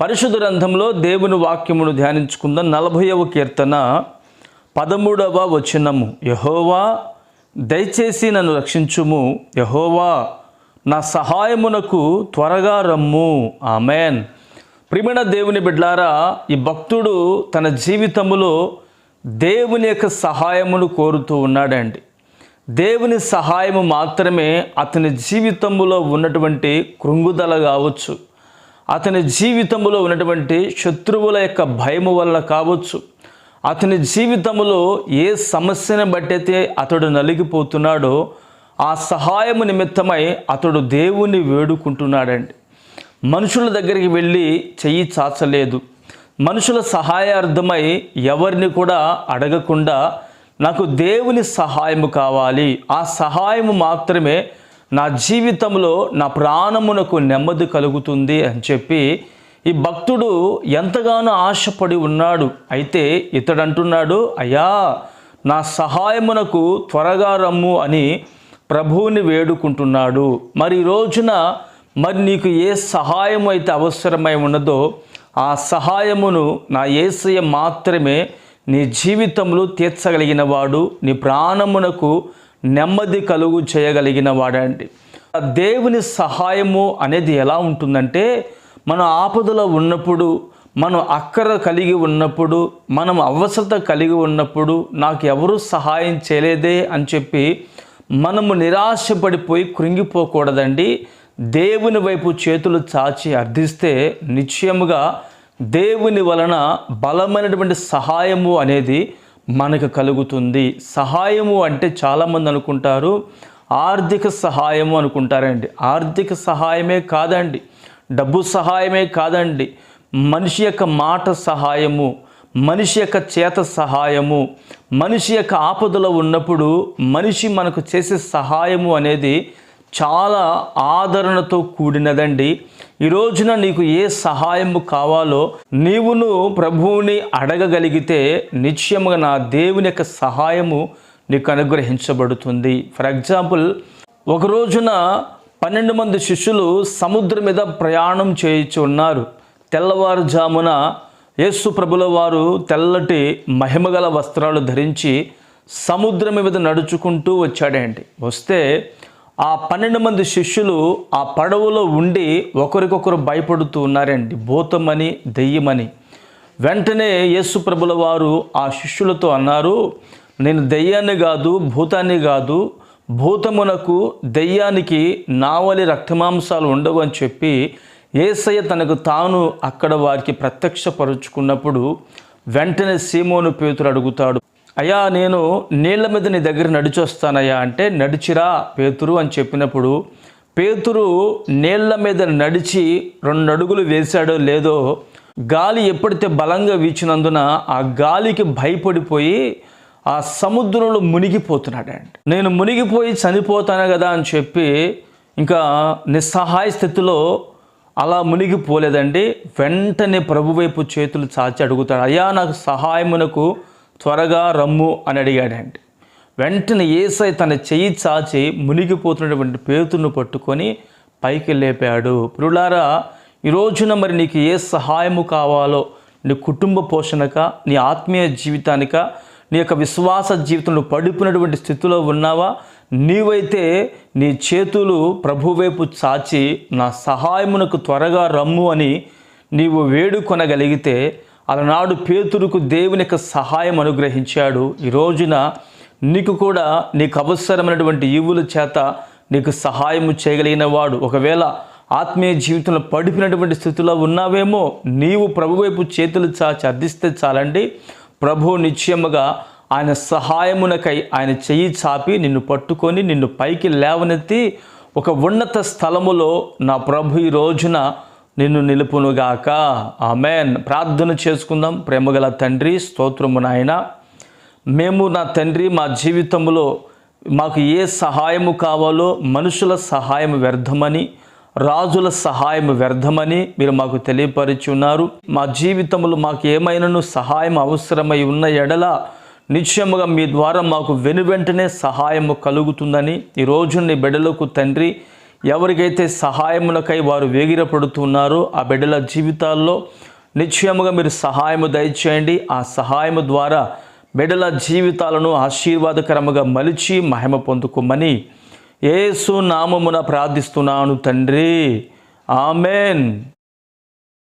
పరిశుద్ధ గ్రంథంలో దేవుని వాక్యమును ధ్యానించుకుందాం. నలభైవ కీర్తన పదమూడవ వచనము. యహోవా దయచేసి నన్ను రక్షించుము. యహోవా నా సహాయమునకు త్వరగా రమ్ము. ఆమెన్. ప్రిమిణ దేవుని బిడ్లారా ఈ భక్తుడు తన జీవితములో దేవుని యొక్క సహాయమును కోరుతూ ఉన్నాడండి. దేవుని సహాయము మాత్రమే అతని జీవితంలో ఉన్నటువంటి కృంగుదల కావచ్చు. అతని జీవితంలో ఉన్నటువంటి శత్రువుల యొక్క భయము వల్ల కావచ్చు. అతని జీవితంలో ఏ సమస్యను బట్టయితే అతడు నలిగిపోతున్నాడో ఆ సహాయము నిమిత్తమై అతడు దేవుణ్ణి వేడుకుంటున్నాడండి. మనుషుల దగ్గరికి వెళ్ళి చెయ్యి చాచలేదు. మనుషుల సహాయార్థమై ఎవరిని కూడా అడగకుండా నాకు దేవుని సహాయము కావాలి. ఆ సహాయము మాత్రమే నా జీవితంలో నా ప్రాణమునకు నెమ్మది కలుగుతుంది అని చెప్పి ఈ భక్తుడు ఎంతగానో ఆశపడి ఉన్నాడు. అయితే ఇతడు అంటున్నాడు అయ్యా నా సహాయమునకు త్వరగా రమ్ము అని ప్రభువుని వేడుకుంటున్నాడు. మరి రోజున మరి నీకు ఏ సహాయం అయితే అవసరమై ఉన్నదో ఆ సహాయమును నా ఏసయ మాత్రమే నీ జీవితంలో తీర్చగలిగిన వాడు. నీ ప్రాణమునకు నెమ్మది కలుగు చేయగలిగిన వాడండి. ఆ దేవుని సహాయము అనేది ఎలా ఉంటుందంటే మన ఆపదలో ఉన్నప్పుడు మనం అక్కర కలిగి ఉన్నప్పుడు మనం అవసరత కలిగి ఉన్నప్పుడు నాకు ఎవరు సహాయం చేయలేదే అని చెప్పి మనము నిరాశపడిపోయి కృంగిపోకూడదండి. దేవుని వైపు చేతులు చాచి అర్థిస్తే నిశ్చయముగా దేవుని వలన బలమైనటువంటి సహాయము అనేది మనకు కలుగుతుంది. సహాయము అంటే చాలామంది అనుకుంటారు ఆర్థిక సహాయము అనుకుంటారండి. ఆర్థిక సహాయమే కాదండి. డబ్బు సహాయమే కాదండి. మనిషి యొక్క మాట సహాయము మనిషి యొక్క చేత సహాయము మనిషి యొక్క ఆపదలో ఉన్నప్పుడు మనిషి మనకు చేసే సహాయము అనేది చాలా ఆదరణతో కూడినదండి. ఈ రోజున నీకు ఏ సహాయము కావాలో నీవును ప్రభువుని అడగగలిగితే నిశ్చయముగా నా దేవుని యొక్క సహాయము నీకు అనుగ్రహించబడుతుంది. ఫర్ ఎగ్జాంపుల్ ఒక రోజున పన్నెండు మంది శిష్యులు సముద్రం మీద ప్రయాణం చేయించి ఉన్నారు. తెల్లవారుజామున యేసు ప్రభుల వారు తెల్లటి మహిమగల వస్త్రాలు ధరించి సముద్రం మీద నడుచుకుంటూ వచ్చాడండి. వస్తే ఆ పన్నెండు మంది శిష్యులు ఆ పడవలో ఉండి ఒకరికొకరు భయపడుతూ ఉన్నారండి. భూతమని దెయ్యమని. వెంటనే యేసు ప్రభుల వారు ఆ శిష్యులతో అన్నారు నేను దెయ్యాన్ని కాదు భూతాన్ని కాదు భూతమునకు దెయ్యానికి నావలి రక్తమాంసాలు ఉండవు అని చెప్పి ఏసయ్య తనకు తాను అక్కడ వారికి ప్రత్యక్షపరుచుకున్నప్పుడు వెంటనే సీమోను పేతురు అడుగుతాడు అయ్యా నేను నీళ్ళ మీద నీ దగ్గర నడిచొస్తానయ్యా అంటే నడిచిరా పేతురు అని చెప్పినప్పుడు పేతురు నీళ్ళ మీద నడిచి రెండు అడుగులు వేశాడో లేదో గాలి ఎప్పుడైతే బలంగా వీచినందున ఆ గాలికి భయపడిపోయి ఆ సముద్రంలో మునిగిపోతున్నాడండి నేను మునిగిపోయి చనిపోతాను కదా అని చెప్పి ఇంకా నిస్సహాయ స్థితిలో అలా మునిగిపోలేదండి. వెంటనే ప్రభు వైపు చేతులు చాచి అడుగుతాడు అయ్యా నాకు సహాయమునకు త్వరగా రమ్ము అని అడిగాడండి. వెంటనే ఏసై తన చెయ్యి చాచి మునిగిపోతున్నటువంటి పేతును పట్టుకొని పైకి లేపాడు. పురులారా ఈ రోజున మరి నీకు ఏ సహాయము కావాలో నీ కుటుంబ పోషణక నీ ఆత్మీయ జీవితానిక నీ యొక్క విశ్వాస జీవితంలో పడిపోయినటువంటి స్థితిలో ఉన్నావా? నీవైతే నీ చేతులు ప్రభువైపు చాచి నా సహాయమునకు త్వరగా రమ్ము అని నీవు వేడుకొనగలిగితే అలనాడు పేతురుకు దేవుని యొక్క సహాయం అనుగ్రహించాడు. ఈ రోజున నీకు కూడా నీకు అవసరమైనటువంటి ఈవుల చేత నీకు సహాయము చేయగలిగిన వాడు. ఒకవేళ ఆత్మీయ జీవితంలో పడిపినటువంటి స్థితిలో ఉన్నావేమో నీవు ప్రభు వైపు చేతులు చాచి అర్థిస్తే చాలండి. ప్రభు నిశ్చయముగా ఆయన సహాయమునకై ఆయన చెయ్యి చాపి నిన్ను పట్టుకొని నిన్ను పైకి లేవనెత్తి ఒక ఉన్నత స్థలములో నా ప్రభు ఈ రోజున నిన్ను నిలుపునుగాక. ఆమెన్. ప్రార్థన చేసుకుందాం. ప్రేమగల తండ్రి స్తోత్రము నాయన. మేము నా తండ్రి మా జీవితంలో మాకు ఏ సహాయము కావాలో మనుషుల సహాయం వ్యర్థమని రాజుల సహాయం వ్యర్థమని మీరు మాకు తెలియపరిచి ఉన్నారు. మా జీవితంలో మాకు ఏమైనాను సహాయం అవసరమై ఉన్న ఎడల నిశ్చయముగా మీ ద్వారా మాకు వెనువెంటనే సహాయము కలుగుతుందని ఈ రోజుని నీ బిడ్డలకు తండ్రి ఎవరికైతే సహాయములకై వారు వేగిరపడుతున్నారో ఆ బిడ్డల జీవితాల్లో నిశ్చయముగా మీరు సహాయము దయచేయండి. ఆ సహాయము ద్వారా బిడ్డల జీవితాలను ఆశీర్వాదకరముగా మలిచి మహిమ పొందుకోమని ఏసు నామమున ప్రార్థిస్తున్నాను తండ్రి. ఆమెన్.